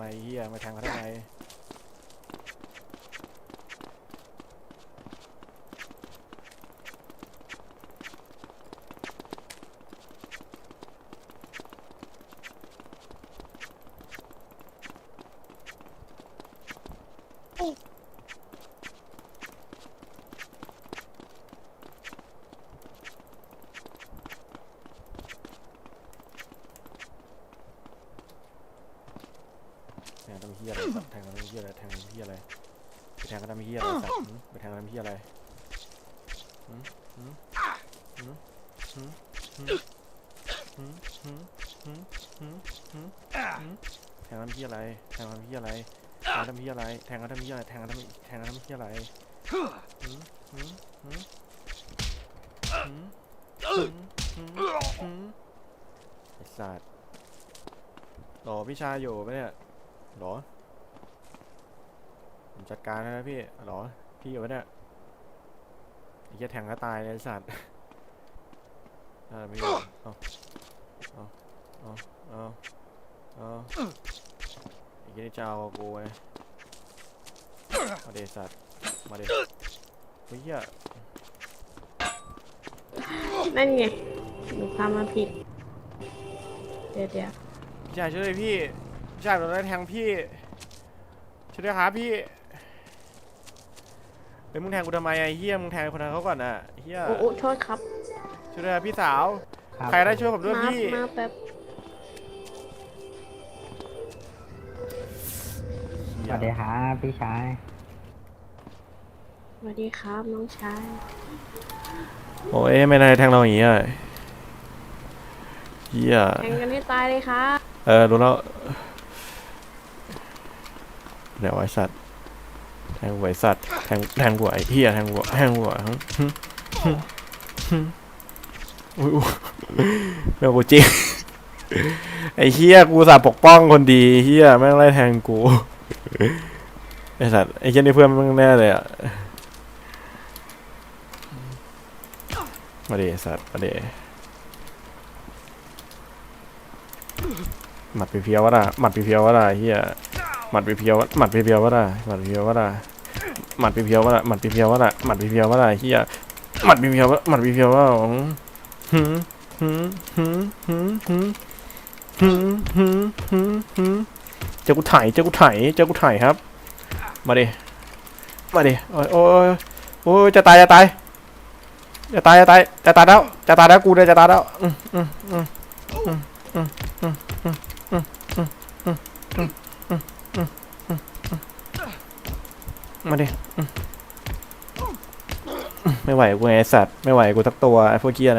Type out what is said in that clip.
ไมเฮียมาแทงเขาทำไม แทงทำเฮียอะไรสัตว์แทงทำเฮียอะไรแทงทำเฮียอะไรไปแทงเขาทำเฮียอะไรสัตว์หืมไปแทงเขาทำเฮียอะไรหืมหืมหืมหืมหืมหืมหืมหืมหืมหืมหืมแทงเขาทำเฮียอะไรแทงเขาทำเฮียอะไรแทงเขาทำเฮียอะไรแทงเขาทำเฮียอะไรแทงเขาทำแทงเขาทำเฮียอะไรหืมหืมหืมหืมหืมหืมหืมไอ้สัตว์หรอพี่ชายอยู่ปะเนี่ย หรอ ผมจัดการให้นะพี่หรอ พี่อยู่ปะเนี่ยไอ้เหี้ยแทงก็ตายเลยไอ้สัตว์อ่าไม่อยู่เอาเอาเอาเอาเอาไอ้เหี้ยนี่จะเอากูไงมาเดสัตว์มาเดเฮ้ยเหี้ยนั่นไงหนูพามาผิด เดี๋ยวเดี๋ยวพี่ชายช่วยด้วยพี่ พี่ชายโดนไล่แทงพี่ช่วยด้วยครับพี่เฮ้ยมึงแทงกูทำไมไอ้เหี้ยมึงแทงคนนั้นเขาก่อนน่ะไอ้เหี้ยโอ้โอ้โทษครับช่วยด้วยครับพี่สาวครับใครได้ช่วยผมด้วยมาพี่ มาแป๊บสวัสดีครับพี่ชายสวัสดีครับน้องชายโอ้ยไม่นายแทงเราอย่างงี้อะเหี้ยแข่งกันให้ตายเลยครับ เออรู้แล้ว เดี๋ยวไอ้สัตว์ แทงหัวไอ้สัตว์ แทงแทงหัวไอ้เหี้ยแทงหัวแทงหัวหึหึหึหึอุ้ยแม่งกูจริงไอ้เหี้ยกูสาปกป้องคนดีเหี้ยแม่งไล่แทงกูไอ้สัตว์ไอ้เหี้ยนี่เพื่อนแม่งแน่เลยอะมาดิสัตว์มาดิหมัดเพียววะล่ะหมัดเพียววะล่ะเหี้ย หมัดเพียวๆหมัดเพียวๆวะล่ะหมัดเพียวๆวะล่ะหมัดเพียวๆวะล่ะหมัดเพียวๆวะล่ะหมัดเพียวๆวะล่ะเหี้ยหมัดเพียวๆวะหมัดเพียวๆวะหืมหืมหืมหืมหืมหืมหืมหืมหืมเจ้ากูไถเจ้ากูไถเจ้ากูไถครับ มาดิมาดิโอ้ยโอ้ยโอ้ยจะตายจะตายจะตายจะตายจะตายแล้วจะตายแล้วกูเลยจะตายแล้วอืมอืมอืมอืมอืมอืมอืมอืมอืมอืม มาดิไม่ไหวกูไอสัตว์ ไม่ไหวกูทักตัวไอพวกเกียร์นะ